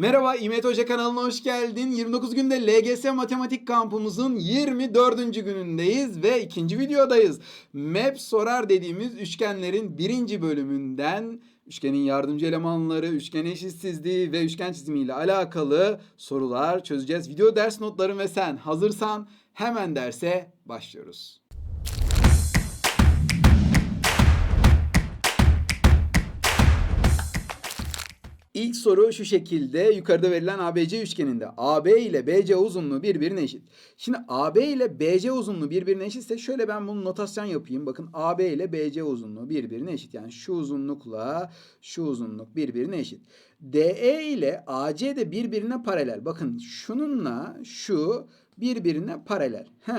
Merhaba İmet Hoca kanalına hoş geldin. 29 günde LGS Matematik kampımızın 24. günündeyiz ve ikinci videodayız. Map sorar dediğimiz üçgenlerin birinci bölümünden üçgenin yardımcı elemanları, üçgen eşitsizliği ve üçgen çizimiyle alakalı sorular çözeceğiz. Video ders notları ve sen hazırsan hemen derse başlıyoruz. İlk soru şu şekilde yukarıda verilen ABC üçgeninde AB ile BC uzunluğu birbirine eşit. Şimdi AB ile BC uzunluğu birbirine eşitse şöyle ben bunu notasyon yapayım. Bakın AB ile BC uzunluğu birbirine eşit. Yani şu uzunlukla şu uzunluk birbirine eşit. DE ile AC de birbirine paralel. Bakın şununla şu birbirine paralel. He,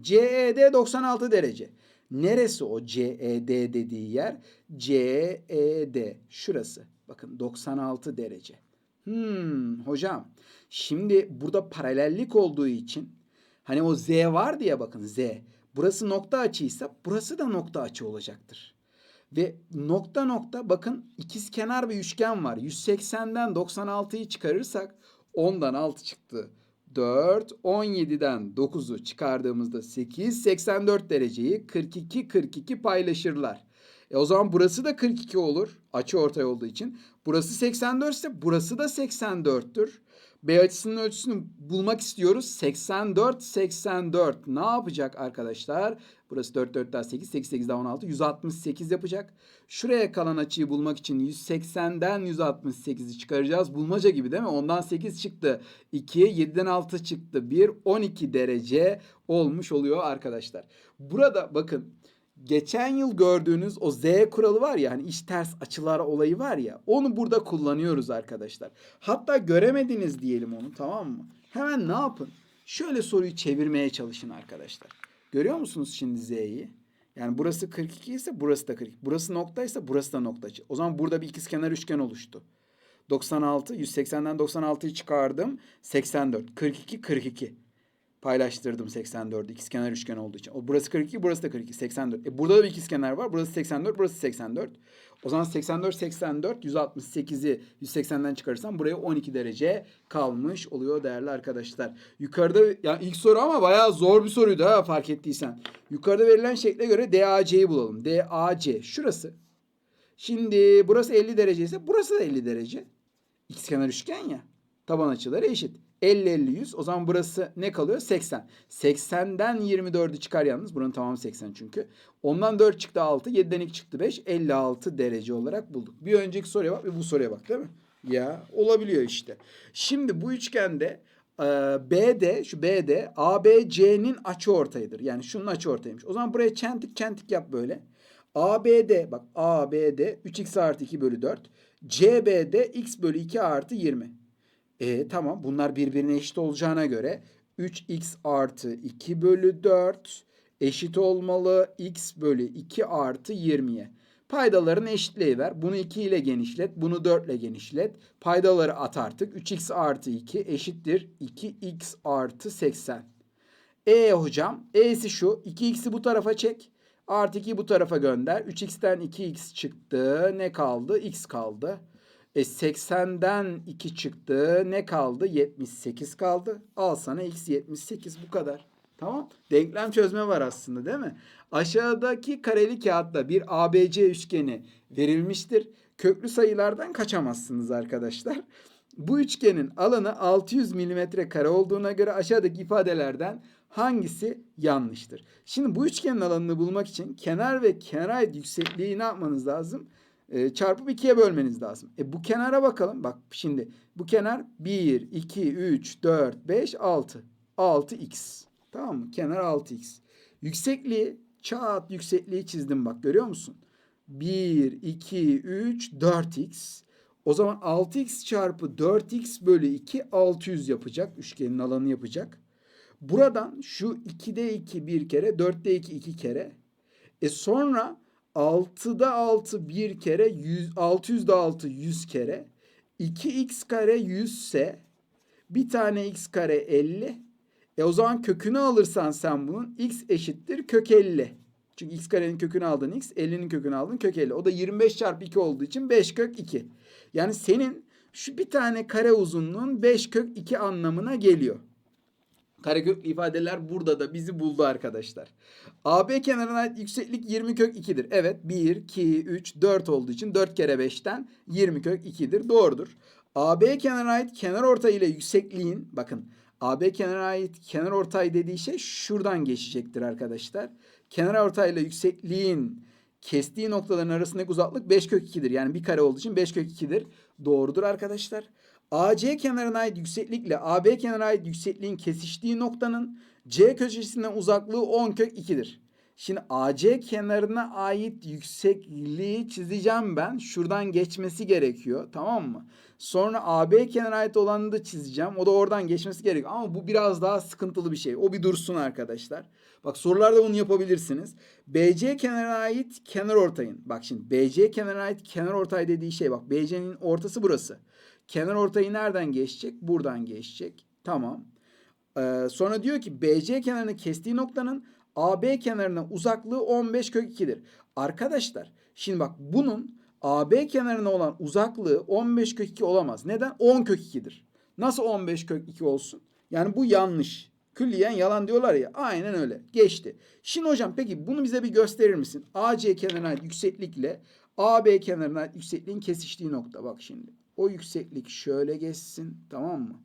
CED 96 derece. Neresi o CED dediği yer? CED şurası. Bakın 96 derece. Hmm, hocam şimdi burada paralellik olduğu için hani o Z var diye bakın Z. Burası nokta açıysa burası da nokta açı olacaktır. Ve nokta nokta bakın ikiz kenar bir üçgen var. 180'den 96'yı çıkarırsak 10'dan 6 çıktı. 4, 17'den 9'u çıkardığımızda 8, 84 dereceyi 42, 42 paylaşırlar. E o zaman burası da 42 olur. Açı ortay olduğu için. Burası 84 ise burası da 84'tür. B açısının ölçüsünü bulmak istiyoruz. 84, 84 ne yapacak arkadaşlar? Burası 4, 4 daha 8, 8, 8 daha 16, 168 yapacak. Şuraya kalan açıyı bulmak için 180'den 168'i çıkaracağız. Bulmaca gibi değil mi? Ondan 8 çıktı. 2, 7'den 6 çıktı. 1, 12 derece olmuş oluyor arkadaşlar. Burada bakın geçen yıl gördüğünüz o Z kuralı var ya hani iş ters açılar olayı var ya onu burada kullanıyoruz arkadaşlar. Hatta göremediniz diyelim onu tamam mı? Hemen ne yapın? Şöyle soruyu çevirmeye çalışın arkadaşlar. Görüyor musunuz şimdi Z'yi? Yani burası 42 ise burası da 42. Burası nokta ise burası da nokta. O zaman burada bir ikizkenar üçgen oluştu. 96, 180'den 96'yı çıkardım. 84, 42, 42 paylaştırdım 84 ikizkenar üçgen olduğu için. O burası 42, burası da 42, 84. E burada da bir ikizkenar var. Burası 84, burası 84. O zaman 84 84 168'i 180'den çıkarırsam buraya 12 derece kalmış oluyor değerli arkadaşlar. Yukarıda yani ilk soru ama bayağı zor bir soruydu ha fark ettiysen. Yukarıda verilen şekle göre DAC'yi bulalım. DAC şurası. Şimdi burası 50 derece ise burası da 50 derece. İkizkenar üçgen ya. Taban açıları eşit. 50 50 100. O zaman burası ne kalıyor? 80. 80'den 24'ü çıkar yalnız. Buranın tamamı 80 çünkü. Ondan 4 çıktı 6. 7'den 2 çıktı 5. 56 derece olarak bulduk. Bir önceki soruya bak ve bu soruya bak değil mi? Ya olabiliyor işte. Şimdi bu üçgende e, BD şu BD ABC'nin açı ortayıdır. Yani şunun açı ortaymış. O zaman buraya çentik çentik yap böyle. ABD bak ABD 3x artı 2 bölü 4. CBD x bölü 2 artı 20. E tamam bunlar birbirine eşit olacağına göre 3x artı 2 bölü 4 eşit olmalı x bölü 2 artı 20'ye. Paydalarını eşitleyiver. Bunu 2 ile genişlet. Bunu 4 ile genişlet. Paydaları at artık. 3x artı 2 eşittir. 2x artı 80. E hocam. E'si şu. 2x'i bu tarafa çek. Artı 2'yi bu tarafa gönder. 3x'ten 2x çıktı. Ne kaldı? x kaldı. E 80'den 2 çıktı. Ne kaldı? 78 kaldı. Al sana x 78 bu kadar. Tamam. Denklem çözme var aslında değil mi? Aşağıdaki kareli kağıtta bir ABC üçgeni verilmiştir. Köklü sayılardan kaçamazsınız arkadaşlar. Bu üçgenin alanı 600 milimetre kare olduğuna göre aşağıdaki ifadelerden hangisi yanlıştır? Şimdi bu üçgenin alanını bulmak için kenar ve kenar yüksekliği ne yapmanız lazım? E, çarpıp ikiye bölmeniz lazım. E bu kenara bakalım. Bak şimdi bu kenar 1, 2, 3, 4, 5, 6. 6x. Tamam mı? Kenar 6x. Yüksekliği çat yüksekliği çizdim bak görüyor musun? 1, 2, 3, 4x. O zaman 6x çarpı 4x bölü 2 600 yapacak. Üçgenin alanı yapacak. Buradan şu 2'de 2 bir kere, 4'te 2 iki kere. E sonra 6'da 6 bir kere 100, 600'da 6 100 kere. 2x kare 100 ise bir tane x kare 50. E o zaman kökünü alırsan sen bunun x eşittir kök 50. Çünkü x karenin kökünü aldın x, 50'nin kökünü aldın kök 50. O da 25 çarpı 2 olduğu için 5 kök 2. Yani senin şu bir tane kare uzunluğun 5 kök 2 anlamına geliyor. Kareköklü ifadeler burada da bizi buldu arkadaşlar. AB kenarına ait yükseklik 20 kök 2'dir. Evet 1, 2, 3, 4 olduğu için 4 kere 5'ten 20 kök 2'dir. Doğrudur. AB kenarına ait kenar ortay ile yüksekliğin bakın AB kenarına ait kenar ortay dediği şey şuradan geçecektir arkadaşlar. Kenar ortay ile yüksekliğin kestiği noktaların arasındaki uzaklık 5 kök 2'dir. Yani bir kare olduğu için 5 kök 2'dir. Doğrudur arkadaşlar. AC kenarına ait yükseklikle AB kenarına ait yüksekliğin kesiştiği noktanın C köşesinden uzaklığı 10 kök 2'dir. Şimdi AC kenarına ait yüksekliği çizeceğim ben. Şuradan geçmesi gerekiyor. Tamam mı? Sonra AB kenarına ait olanı da çizeceğim. O da oradan geçmesi gerekiyor. Ama bu biraz daha sıkıntılı bir şey. O bir dursun arkadaşlar. Bak sorularda bunu yapabilirsiniz. BC kenarına ait kenar ortayın. Bak şimdi BC kenarına ait kenar ortay dediği şey bak. BC'nin ortası burası. Kenar ortayı nereden geçecek? Buradan geçecek. Tamam. Ee, sonra diyor ki BC kenarını kestiği noktanın AB kenarına uzaklığı 15 kök 2'dir. Arkadaşlar şimdi bak bunun AB kenarına olan uzaklığı 15 kök 2 olamaz. Neden? 10 kök 2'dir. Nasıl 15 kök 2 olsun? Yani bu yanlış. Külliyen yalan diyorlar ya. Aynen öyle. Geçti. Şimdi hocam peki bunu bize bir gösterir misin? AC kenarına yükseklikle AB kenarına yüksekliğin kesiştiği nokta. Bak şimdi. O yükseklik şöyle geçsin. Tamam mı?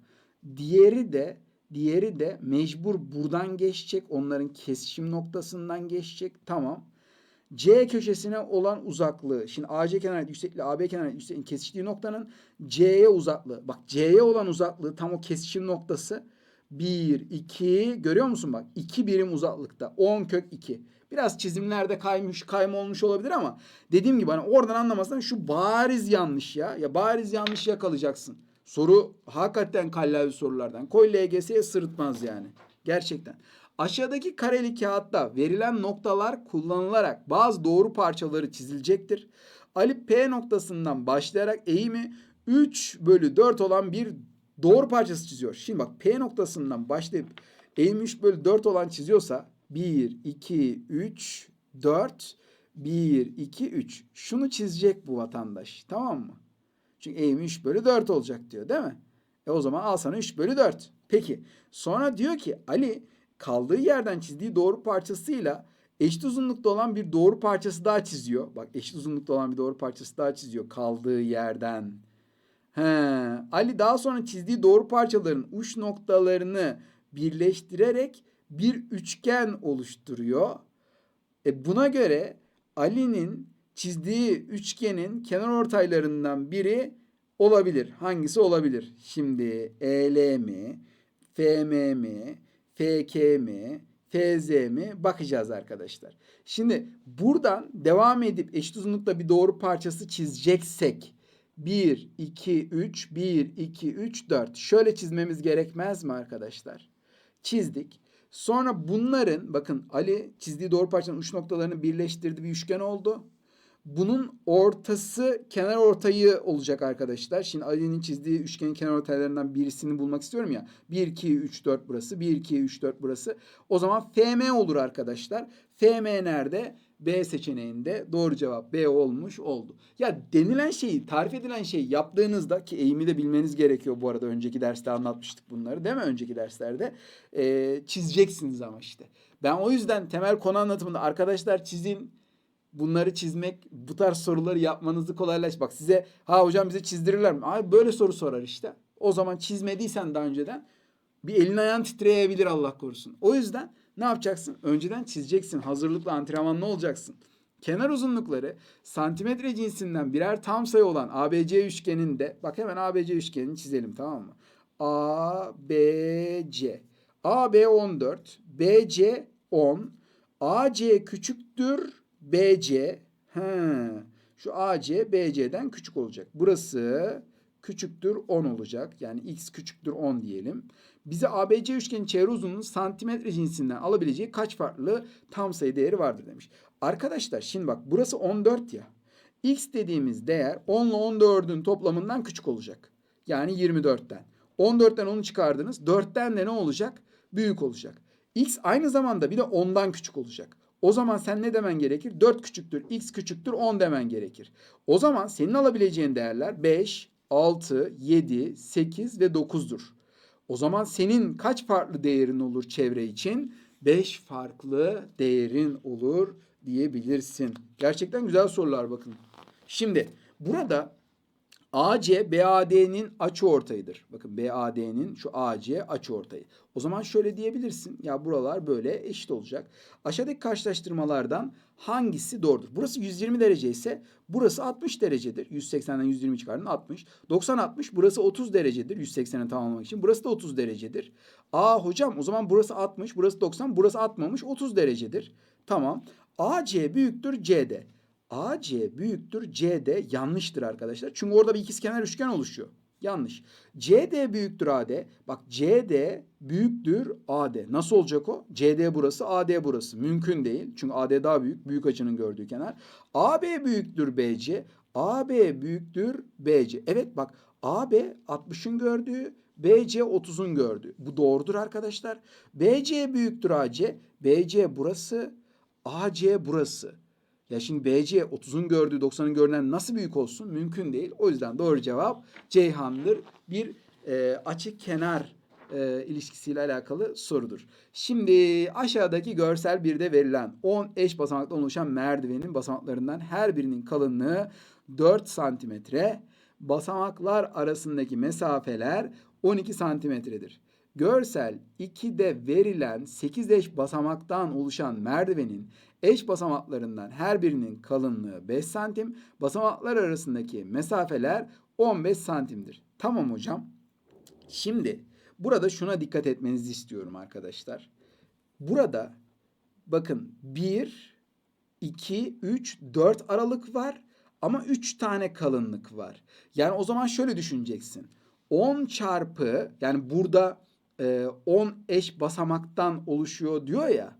Diğeri de diğeri de mecbur buradan geçecek. Onların kesişim noktasından geçecek. Tamam. C köşesine olan uzaklığı. Şimdi AC kenarı yüksekliği AB kenarı yüksekliğin kesiştiği noktanın C'ye uzaklığı. Bak C'ye olan uzaklığı tam o kesişim noktası. 1, 2 görüyor musun bak 2 birim uzaklıkta 10 kök 2. Biraz çizimlerde kaymış kayma olmuş olabilir ama dediğim gibi hani oradan anlamazsan şu bariz yanlış ya. Ya bariz yanlış yakalayacaksın. Soru hakikaten kallavi sorulardan. Koy LGS'ye sırıtmaz yani. Gerçekten. Aşağıdaki kareli kağıtta verilen noktalar kullanılarak bazı doğru parçaları çizilecektir. Ali P noktasından başlayarak eğimi 3 bölü 4 olan bir doğru parçası çiziyor. Şimdi bak P noktasından başlayıp eğimi 3 bölü 4 olan çiziyorsa 1, 2, 3, 4, 1, 2, 3. Şunu çizecek bu vatandaş. Tamam mı? Çünkü eğimi 3 bölü 4 olacak diyor değil mi? E o zaman al sana 3 bölü 4. Peki sonra diyor ki Ali kaldığı yerden çizdiği doğru parçasıyla eşit uzunlukta olan bir doğru parçası daha çiziyor. Bak eşit uzunlukta olan bir doğru parçası daha çiziyor kaldığı yerden. He, Ali daha sonra çizdiği doğru parçaların uç noktalarını birleştirerek bir üçgen oluşturuyor. E buna göre Ali'nin çizdiği üçgenin kenar ortaylarından biri olabilir. Hangisi olabilir? Şimdi EL mi, FM mi, FK mi, FZ mi bakacağız arkadaşlar. Şimdi buradan devam edip eşit uzunlukta bir doğru parçası çizeceksek 1, 2, 3, 1, 2, 3, 4. Şöyle çizmemiz gerekmez mi arkadaşlar? Çizdik. Sonra bunların bakın Ali çizdiği doğru parçanın uç noktalarını birleştirdi bir üçgen oldu. Bunun ortası kenar ortayı olacak arkadaşlar. Şimdi Ali'nin çizdiği üçgenin kenar ortaylarından birisini bulmak istiyorum ya. 1, 2, 3, 4 burası. 1, 2, 3, 4 burası. O zaman FM olur arkadaşlar. FM nerede? B seçeneğinde doğru cevap B olmuş oldu. Ya denilen şeyi, tarif edilen şeyi yaptığınızda ki eğimi de bilmeniz gerekiyor bu arada. Önceki derste anlatmıştık bunları değil mi? Önceki derslerde. Ee, çizeceksiniz ama işte. Ben o yüzden temel konu anlatımında arkadaşlar çizin, bunları çizmek, bu tarz soruları yapmanızı kolaylaş. Bak size ha hocam bize çizdirirler mi? Ay böyle soru sorar işte. O zaman çizmediysen daha önceden bir elin ayağın titreyebilir Allah korusun. O yüzden ne yapacaksın? Önceden çizeceksin. Hazırlıklı antrenmanlı olacaksın. Kenar uzunlukları santimetre cinsinden birer tam sayı olan ABC üçgeninde bak hemen ABC üçgenini çizelim tamam mı? ABC AB 14, BC 10, AC küçüktür BC. He. Şu AC BC'den küçük olacak. Burası küçüktür 10 olacak. Yani x küçüktür 10 diyelim. Bize ABC üçgenin çevre uzunluğunun santimetre cinsinden alabileceği kaç farklı tam sayı değeri vardır demiş. Arkadaşlar şimdi bak burası 14 ya. X dediğimiz değer 10 ile 14'ün toplamından küçük olacak. Yani 24'ten. 14'ten 10'u çıkardınız. 4'ten de ne olacak? Büyük olacak. X aynı zamanda bir de 10'dan küçük olacak. O zaman sen ne demen gerekir? 4 küçüktür, x küçüktür 10 demen gerekir. O zaman senin alabileceğin değerler 5, 6, 7, 8 ve 9'dur. O zaman senin kaç farklı değerin olur çevre için? 5 farklı değerin olur diyebilirsin. Gerçekten güzel sorular bakın. Şimdi burada AC BAD'nin açıortayıdır. Bakın BAD'nin şu AC açıortayı. O zaman şöyle diyebilirsin. Ya buralar böyle eşit olacak. Aşağıdaki karşılaştırmalardan hangisi doğrudur? Burası 120 derece ise burası 60 derecedir. 180'den 120 çıkardın 60. 90 60 burası 30 derecedir. 180'i tamamlamak için. Burası da 30 derecedir. Aa hocam o zaman burası 60, burası 90, burası 60, 30 derecedir. Tamam. AC büyüktür CD. AC büyüktür CD yanlıştır arkadaşlar. Çünkü orada bir ikizkenar üçgen oluşuyor. Yanlış. CD büyüktür AD. Bak CD büyüktür AD. Nasıl olacak o? CD burası, AD burası. Mümkün değil. Çünkü AD daha büyük. Büyük açının gördüğü kenar. AB büyüktür BC. AB büyüktür BC. Evet bak AB 60'ın gördüğü, BC 30'un gördüğü. Bu doğrudur arkadaşlar. BC büyüktür AC. BC burası, AC burası. Ya şimdi BC 30'un gördüğü 90'ın görünen nasıl büyük olsun? Mümkün değil. O yüzden doğru cevap Ceyhan'dır. Bir e, açık kenar e, ilişkisiyle alakalı sorudur. Şimdi aşağıdaki görsel birde verilen 10 eş basamaktan oluşan merdivenin basamaklarından her birinin kalınlığı 4 santimetre. Basamaklar arasındaki mesafeler 12 santimetredir. Görsel 2'de verilen 8 eş basamaktan oluşan merdivenin eş basamaklarından her birinin kalınlığı 5 santim, basamaklar arasındaki mesafeler 15 santimdir. Tamam hocam. Şimdi burada şuna dikkat etmenizi istiyorum arkadaşlar. Burada bakın 1, 2, 3, 4 aralık var ama 3 tane kalınlık var. Yani o zaman şöyle düşüneceksin. 10 çarpı yani burada 10 eş basamaktan oluşuyor diyor ya.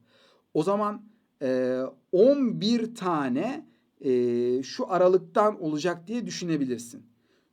O zaman e, 11 tane e, şu aralıktan olacak diye düşünebilirsin.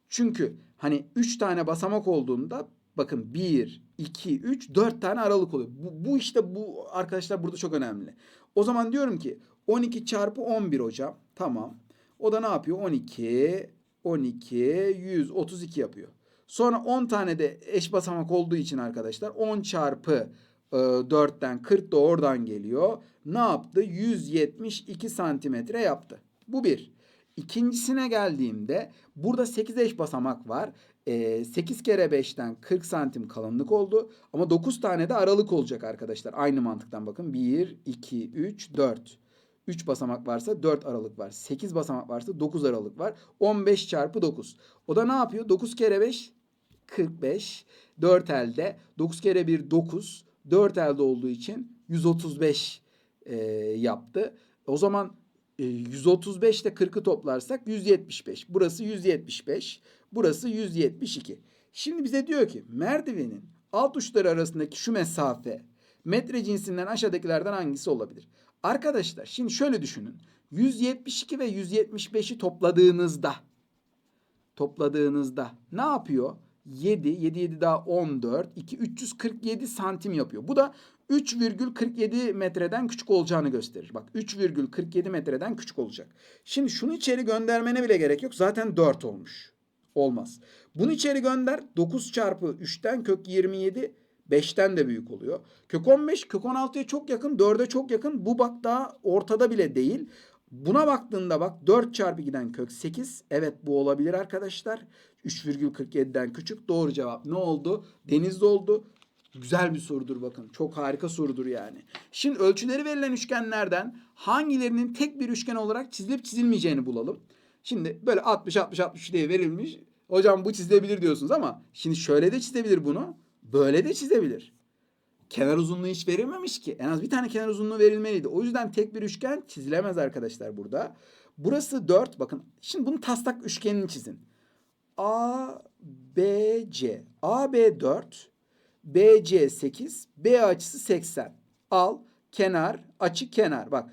Çünkü hani 3 tane basamak olduğunda bakın 1, 2, 3, 4 tane aralık oluyor. Bu, bu işte bu arkadaşlar burada çok önemli. O zaman diyorum ki 12 çarpı 11 hocam. Tamam. O da ne yapıyor? 12, 12, 132 yapıyor. Sonra 10 tane de eş basamak olduğu için arkadaşlar 10 çarpı e, 4'ten 40 da oradan geliyor. Ne yaptı? 172 santimetre yaptı. Bu bir. İkincisine geldiğimde burada 8 eş basamak var. E, 8 kere 5'ten 40 santim kalınlık oldu. Ama 9 tane de aralık olacak arkadaşlar. Aynı mantıktan bakın. 1, 2, 3, 4. 3 basamak varsa 4 aralık var. 8 basamak varsa 9 aralık var. 15 çarpı 9. O da ne yapıyor? 9 kere 5 45. 4 elde. 9 kere 1 9. 4 elde olduğu için 135 e, yaptı. O zaman e, 135 ile 40'ı toplarsak 175. Burası 175. Burası 172. Şimdi bize diyor ki merdivenin alt uçları arasındaki şu mesafe metre cinsinden aşağıdakilerden hangisi olabilir? Arkadaşlar şimdi şöyle düşünün. 172 ve 175'i topladığınızda topladığınızda ne yapıyor? 7, 7, 7 daha 14, 2, 347 santim yapıyor. Bu da 3,47 metreden küçük olacağını gösterir. Bak 3,47 metreden küçük olacak. Şimdi şunu içeri göndermene bile gerek yok. Zaten 4 olmuş. Olmaz. Bunu içeri gönder. 9 çarpı 3'ten kök 27 5'ten de büyük oluyor. Kök 15 kök 16'ya çok yakın 4'e çok yakın. Bu bak daha ortada bile değil. Buna baktığında bak 4 çarpı 2'den kök 8. Evet bu olabilir arkadaşlar. 3,47'den küçük. Doğru cevap ne oldu? Denizde oldu. Güzel bir sorudur bakın. Çok harika sorudur yani. Şimdi ölçüleri verilen üçgenlerden hangilerinin tek bir üçgen olarak çizilip çizilmeyeceğini bulalım. Şimdi böyle 60 60 60 diye verilmiş. Hocam bu çizilebilir diyorsunuz ama şimdi şöyle de çizebilir bunu. Böyle de çizebilir. Kenar uzunluğu hiç verilmemiş ki. En az bir tane kenar uzunluğu verilmeliydi. O yüzden tek bir üçgen çizilemez arkadaşlar burada. Burası 4. Bakın şimdi bunu taslak üçgenini çizin. A, B, C. A, B 4. B, C 8. B açısı 80. Al kenar, açı kenar. Bak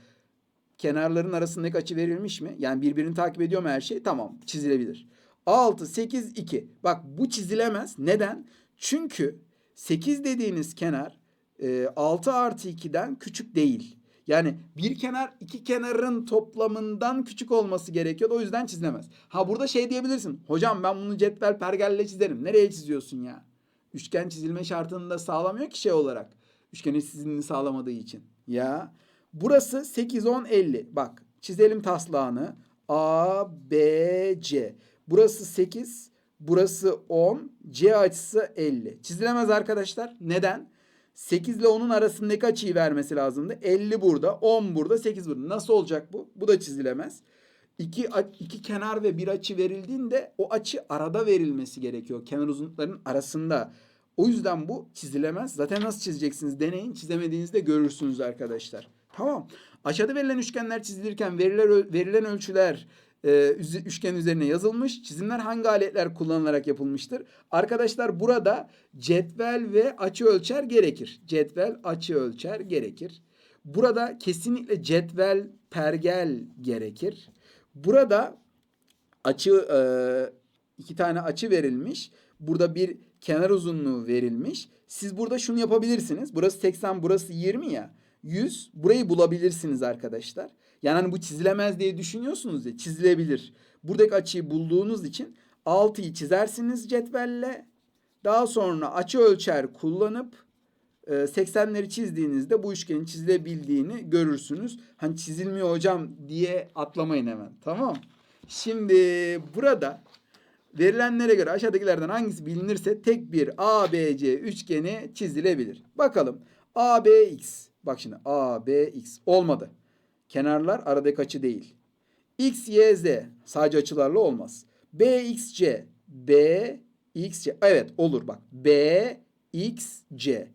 kenarların arasındaki açı verilmiş mi? Yani birbirini takip ediyor mu her şey? Tamam çizilebilir. 6, 8, 2. Bak bu çizilemez. Neden? Çünkü 8 dediğiniz kenar 6 artı 2'den küçük değil. Yani bir kenar iki kenarın toplamından küçük olması gerekiyor. O yüzden çizilemez. Ha burada şey diyebilirsin. Hocam ben bunu cetvel pergelle çizerim. Nereye çiziyorsun ya? Üçgen çizilme şartını da sağlamıyor ki şey olarak. Üçgenin çizimini sağlamadığı için. Ya burası 8 10 50. Bak çizelim taslağını. A B C. Burası 8, burası 10, C açısı 50. Çizilemez arkadaşlar. Neden? 8 ile 10'un arasındaki açıyı vermesi lazımdı. 50 burada, 10 burada, 8 burada. Nasıl olacak bu? Bu da çizilemez. İki, iki kenar ve bir açı verildiğinde o açı arada verilmesi gerekiyor. Kenar uzunluklarının arasında. O yüzden bu çizilemez. Zaten nasıl çizeceksiniz? Deneyin. Çizemediğinizde görürsünüz arkadaşlar. Tamam. Aşağıda verilen üçgenler çizilirken veriler, verilen ölçüler e, üze- üçgen üzerine yazılmış. Çizimler hangi aletler kullanılarak yapılmıştır? Arkadaşlar burada cetvel ve açı ölçer gerekir. Cetvel, açı ölçer gerekir. Burada kesinlikle cetvel, pergel gerekir. Burada açı e, iki tane açı verilmiş. Burada bir kenar uzunluğu verilmiş. Siz burada şunu yapabilirsiniz. Burası 80, burası 20 ya. 100 burayı bulabilirsiniz arkadaşlar. Yani hani bu çizilemez diye düşünüyorsunuz ya çizilebilir. Buradaki açıyı bulduğunuz için 6'yı çizersiniz cetvelle. Daha sonra açı ölçer kullanıp e, 80'leri çizdiğinizde bu üçgenin çizilebildiğini görürsünüz. Hani çizilmiyor hocam diye atlamayın hemen. Tamam. Şimdi burada verilenlere göre aşağıdakilerden hangisi bilinirse tek bir ABC üçgeni çizilebilir. Bakalım. ABX. Bak şimdi ABX olmadı. Kenarlar aradaki açı değil. X, Y, Z sadece açılarla olmaz. BXC, BXC. Evet olur bak. BXC.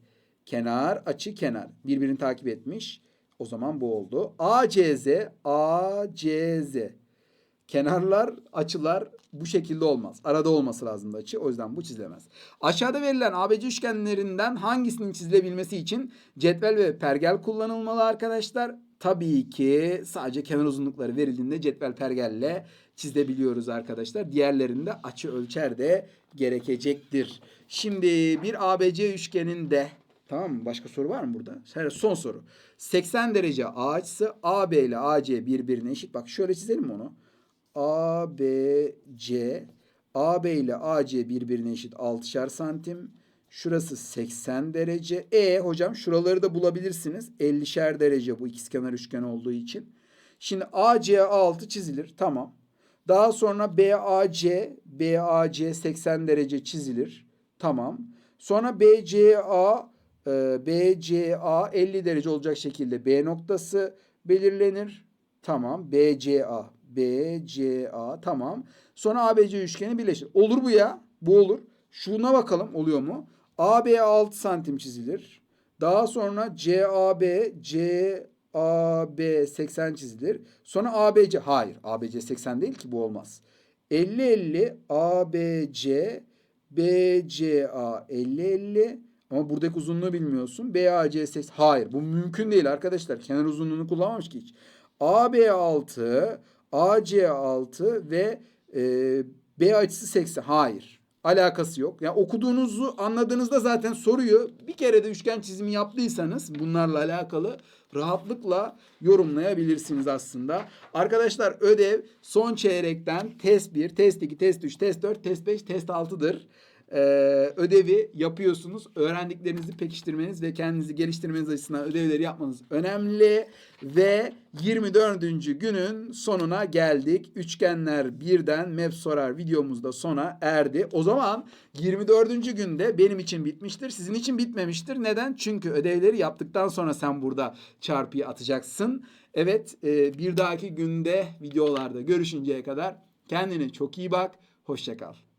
Kenar, açı, kenar. Birbirini takip etmiş. O zaman bu oldu. ACZ, ACZ. Kenarlar, açılar bu şekilde olmaz. Arada olması lazım açı. O yüzden bu çizilemez. Aşağıda verilen ABC üçgenlerinden hangisinin çizilebilmesi için cetvel ve pergel kullanılmalı arkadaşlar? Tabii ki sadece kenar uzunlukları verildiğinde cetvel pergelle çizebiliyoruz arkadaşlar. Diğerlerinde açı ölçer de gerekecektir. Şimdi bir ABC üçgeninde Tamam mı? Başka soru var mı burada? Şöyle son soru. 80 derece A açısı AB ile AC birbirine eşit. Bak şöyle çizelim onu. ABC AB ile AC birbirine eşit 6'şar santim. Şurası 80 derece. E hocam şuraları da bulabilirsiniz. 50'şer derece bu ikizkenar üçgen olduğu için. Şimdi AC 6 çizilir. Tamam. Daha sonra BAC BAC 80 derece çizilir. Tamam. Sonra BCA e, BCA 50 derece olacak şekilde B noktası belirlenir. Tamam. BCA BCA tamam. Sonra ABC üçgeni birleşir. Olur bu ya. Bu olur. Şuna bakalım oluyor mu? AB 6 santim çizilir. Daha sonra CAB CAB 80 çizilir. Sonra ABC hayır ABC 80 değil ki bu olmaz. 50 50 ABC BCA 50 50 ama buradaki uzunluğu bilmiyorsun. BAC 80 hayır bu mümkün değil arkadaşlar. Kenar uzunluğunu kullanmamış ki hiç. AB 6 AC 6 ve e, B açısı 80. Hayır. Alakası yok. Yani okuduğunuzu anladığınızda zaten soruyu bir kere de üçgen çizimi yaptıysanız bunlarla alakalı rahatlıkla yorumlayabilirsiniz aslında. Arkadaşlar ödev son çeyrekten test 1, test 2, test 3, test 4, test 5, test 6'dır. Ee, ödevi yapıyorsunuz. Öğrendiklerinizi pekiştirmeniz ve kendinizi geliştirmeniz açısından ödevleri yapmanız önemli. Ve 24. günün sonuna geldik. Üçgenler birden map sorar videomuzda sona erdi. O zaman 24. günde benim için bitmiştir. Sizin için bitmemiştir. Neden? Çünkü ödevleri yaptıktan sonra sen burada çarpıyı atacaksın. Evet e, bir dahaki günde videolarda görüşünceye kadar kendine çok iyi bak. Hoşça kal.